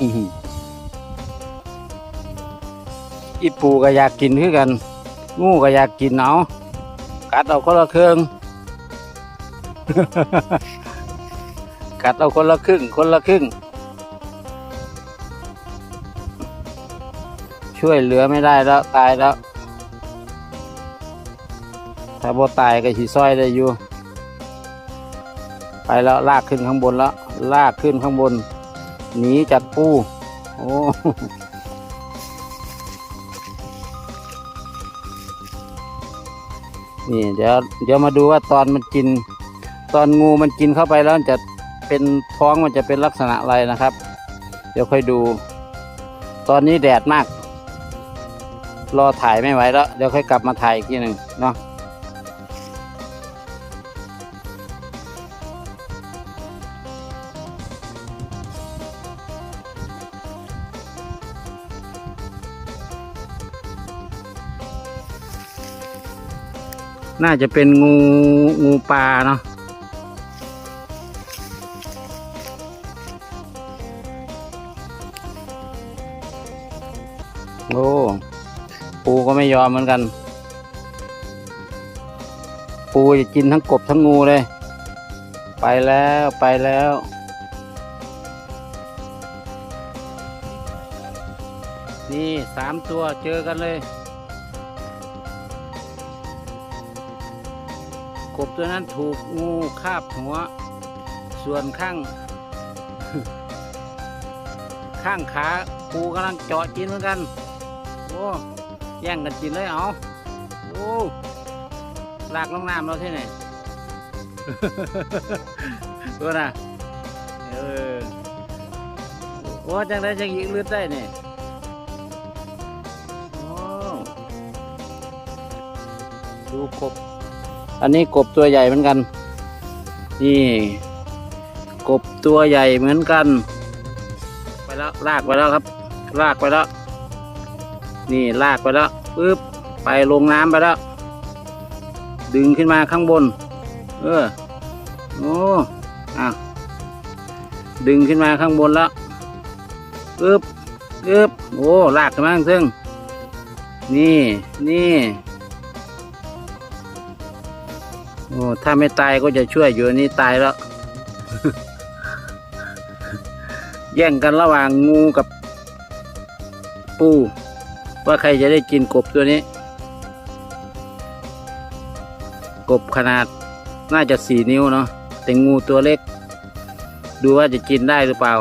อื้อหืออีปูก็อยากกินคือกัน งูก็อยากกินเอากัดเอาคนละครื่ง กัดเอาคนละครึ่ง คนละครึ่ง ช่วยเหลือไม่ได้แล้วตายแล้ว ถ้าบ่ตายก็สิซอยได้อยู่ ไปแล้วลากขึ้นข้างบนแล้ว ลากขึ้นข้างบน หนีจากปูโอ้นี่เดี๋ยวเดี๋ยวมาดูว่าตอนมันกิน ตอนงูมันกินเข้าไปแล้วจะเป็นท้องมันจะเป็นลักษณะอะไรนะครับ เดี๋ยวค่อยดู ตอนนี้แดดมาก รอถ่ายไม่ไหวแล้ว เดี๋ยวค่อยกลับมาถ่ายอีกทีหนึ่งเนาะ น่าจะเป็นงูงูปลาเนาะโอ้ปูก็ไม่ยอมเหมือนกัน ปูจะกินทั้งกบทั้งงูเลย ไปแล้วไปแล้วนี่สามตัวเจอกันเลย กบตัวนั้นถูกงูคาบหัว ส่วนข้าง ข้างขาปูกำลังเจาะกินเหมือนกัน โอ้แย่งกันกินเลยเอาโอ้ลากลงน้ำเราที่ไหนดูนะเออโอ้จังได้จังยิงเลือดได้เนี่ยโอ้ดูกบ อันนี้กบตัวใหญ่เหมือนกัน นี่ กบตัวใหญ่เหมือนกัน ไปแล้วลากไปแล้วครับ ลากไปแล้ว นี่ลากไปแล้วปึ๊บไปลงน้ำไปแล้ว ดึงขึ้นมาข้างบน เออโอ้อะดึงขึ้นมาข้างบนแล้วปึ๊บปึ๊บโอ้ลากขึ้นมาข้างซึ่งนี่นี่ อ้ถ้าไม่ตายก็จะช่วยอยู่นี่ตายแล้ว แย่งกันระหว่างงูกับ ปู ว่าใครจะได้กินกบตัวนี้ กบขนาดน่าจะสี่นิ้วเนาะแต่งูตัวเล็ก ดูว่าจะกินได้หรือเปล่า